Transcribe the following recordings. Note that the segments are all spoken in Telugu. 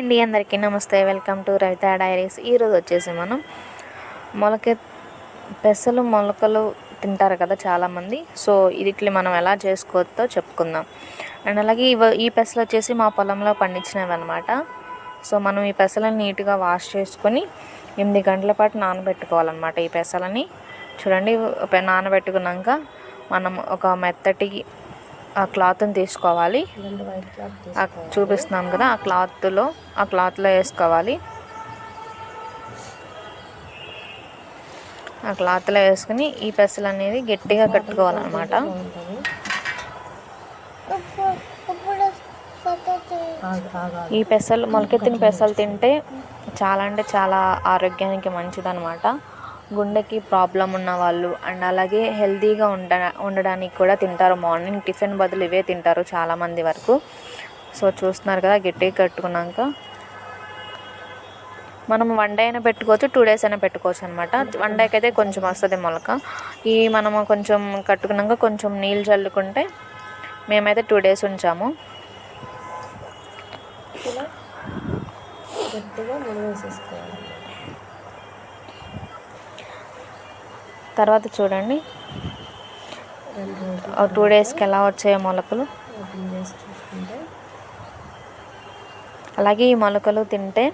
అండి అందరికీ నమస్తే. Welcome to Ravitha diaries. ఈరోజు వచ్చేసి మనం మొలకె పెసలు మొలకలు తింటారు కదా చాలామంది. సో ఇట్లా మనం ఎలా చేసుకోవచ్చో చెప్పుకుందాం. అండ్ అలాగే ఇవ ఈ పెసలు వచ్చేసి మా పొలంలో పండించినవి అనమాట సో మనం ఈ పెసలను నీట్గా వాష్ చేసుకొని ఎనిమిది గంటల పాటు నానబెట్టుకోవాలన్నమాట ఈ పెసలని. చూడండి నానబెట్టుకున్నాక మనం ఒక మెత్తటి ఆ క్లాత్ని తీసుకోవాలి. చూపిస్తున్నాం కదా ఆ క్లాత్లో ఆ క్లాత్లో వేసుకోవాలి. ఆ క్లాత్లో వేసుకుని ఈ పెసలు అనేది గట్టిగా కట్టుకోవాలన్నమాట. ఈ పెసలు మొలకెత్తిన పెసలు తింటే చాలా అంటే చాలా ఆరోగ్యానికి మంచిదన్నమాట. గుండెకి ప్రాబ్లం ఉన్న వాళ్ళు అండ్ అలాగే హెల్తీగా ఉండ ఉండడానికి కూడా తింటారు. మార్నింగ్ టిఫిన్ బదులు ఇవే తింటారు చాలామంది వరకు. సో చూస్తున్నారు కదా గట్టిగా కట్టుకున్నాక. మనం వన్ డే అయినా పెట్టుకోవచ్చు టూ డేస్ అయినా పెట్టుకోవచ్చు అనమాట వన్ డేకి అయితే కొంచెం వస్తుంది మొలక. ఈ మనము కొంచెం కట్టుకున్నాక కొంచెం నీళ్ళు చల్లుకుంటే మేమైతే టూ డేస్ ఉంచాము. గట్టిగా తర్వాత చూడండి. టూ డేస్కి ఎలా వచ్చాయో మొలకలు. అలాగే ఈ మొలకలు తింటే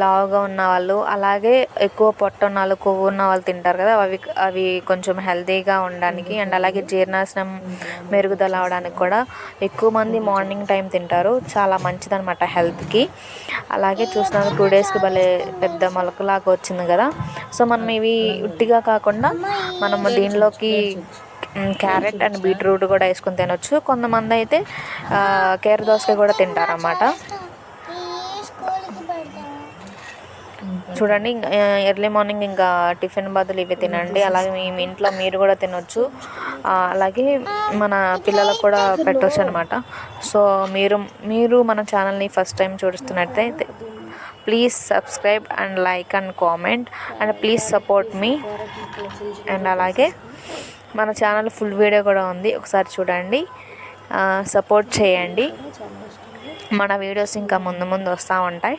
లావుగా ఉన్న వాళ్ళు అలాగే ఎక్కువ పొట్ట ఉన్న వాళ్ళు కొవ్వు ఉన్న వాళ్ళు తింటారు కదా అవి అవి కొంచెం హెల్తీగా ఉండడానికి అండ్ అలాగే జీర్ణాశనం మెరుగుదల అవడానికి కూడా ఎక్కువ మంది మార్నింగ్ టైం తింటారు. చాలా మంచిదనమాట హెల్త్కి. అలాగే చూసినాక టూ డేస్కి భలే పెద్ద మొలకలాగా వచ్చింది కదా. సో మనం ఇవి ఉట్టిగా కాకుండా మనము దీనిలోకి క్యారెట్ అండ్ బీట్రూట్ కూడా వేసుకొని తినొచ్చు. కొంతమంది అయితే కేర దోసకాయ కూడా తింటారన్నమాట. చూడండి ఎర్లీ మార్నింగ్ ఇంకా టిఫిన్ బదులు ఇవి తినండి. అలాగే మీ ఇంట్లో మీరు కూడా తినొచ్చు. అలాగే మన పిల్లలకు కూడా పెట్టవచ్చు అనమాట సో మీరు మీరు మన ఛానల్ని ఫస్ట్ టైం చూస్తున్నట్టయితే please subscribe and like and comment and please support me and అలాగే మన ఛానల్ ఫుల్ వీడియో కూడా ఉంది. ఒకసారి చూడండి. సపోర్ట్ చేయండి. మన వీడియోస్ ఇంకా ముందు ముందు వస్తూ ఉంటాయి.